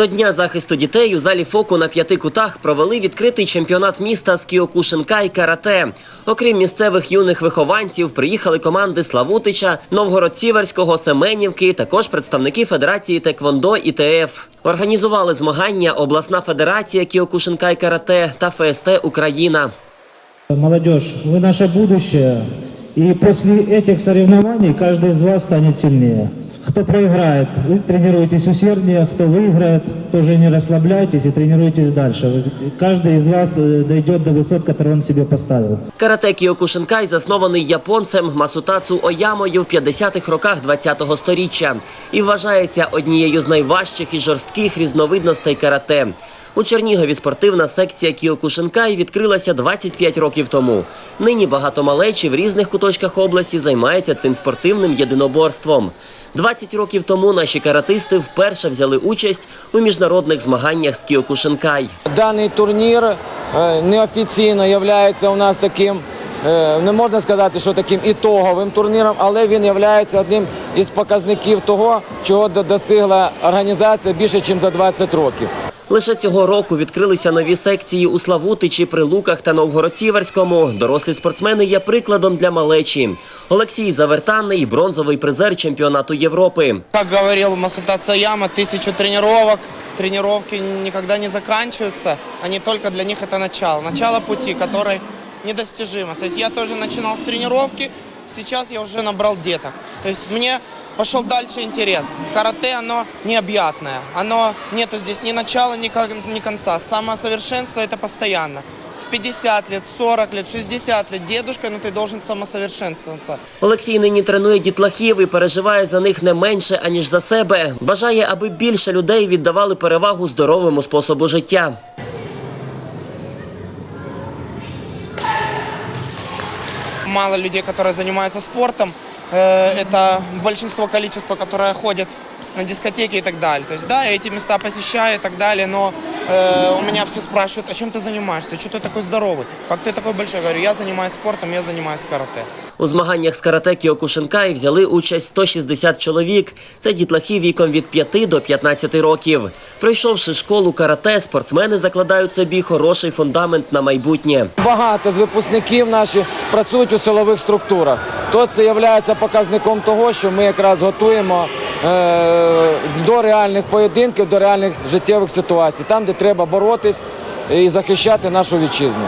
До Дня захисту дітей у залі фоку на п'яти кутах провели відкритий чемпіонат міста з кіокушинка і карате. Окрім місцевих юних вихованців, приїхали команди Славутича, Новгород-Сіверського, Семенівки, також представники Федерації Теквондо і ТФ. Організували змагання обласна федерація кіокушинка і карате та ФСТ Україна. Молодежь, вы наше будущее, и после этих соревнований каждый из вас станет сильнее. Кто проиграет, вы тренируйтесь усерднее, кто выиграет, тоже не расслабляйтесь и тренируйтесь дальше. Вы- Каждый из вас э, дойдет до высот, которые он себе поставил. Карате Кіокушинкай заснований японцем Масутацу Оямою в 50-х роках ХХ століття і вважається однією з найважчих і жорстких різновидностей карате. У Чернігові спортивна секція Кіокушинкай відкрилася 25 років тому. Нині багато малечі в різних куточках області займається цим спортивним єдиноборством. 20 років тому наші каратисти вперше взяли участь у міжнародних змаганнях з Кіокушинкай. Даний турнір е, неофіційно є у нас таким, е, не можна сказати, що таким ітоговим турніром, але він є одним із показників того, чого до- достигла організація більше, ніж за 20 років. Лише цього року відкрилися нові секції у Славутичі, Прилуках та Новгород-Сіверському. Дорослі спортсмени є прикладом для малечі. Олексій Завертаний – бронзовий призер чемпіонату Європи. Как говорил Масута Цаяма, тысячу тренировок. Тренировки никогда не заканчиваются. Они только для них это начало. Начало пути, который недостижимо. То есть я тоже начинал с тренировки, сейчас я уже набрал деток. То есть мне пошел дальше интерес. Карате, оно необъятное. Оно нету здесь ни начала, ни, кон- ни конца. Самосовершенство это постоянно. В 50 лет, 40 лет, 60 лет дедушка, но ты должен самосовершенствоваться. Олексій нині тренує дітлахів і переживає за них не менше, аніж за себе. Бажає, аби більше людей віддавали перевагу здоровому способу життя. мало людей, которые занимаются спортом. Э, Это большинство количества, которое ходит на дискотеки и так далее. То есть, да, я эти места посещаю и так далее, но э, у меня все спрашивают, а чем ты занимаешься, что ты такой здоровый, как ты такой большой? Я говорю, я занимаюсь спортом, я занимаюсь карате. У змаганнях з карате Кіокушинкай взяли участь 160 чоловік. Це дітлахи віком від 5 до 15 років. Пройшовши школу карате, спортсмени закладають собі хороший фундамент на майбутнє. Багато з випускників наших працюють у силових структурах. То це є показником того, що ми якраз готуємо е, до реальних поєдинків, до реальних життєвих ситуацій, там, де треба боротись і захищати нашу вітчизну.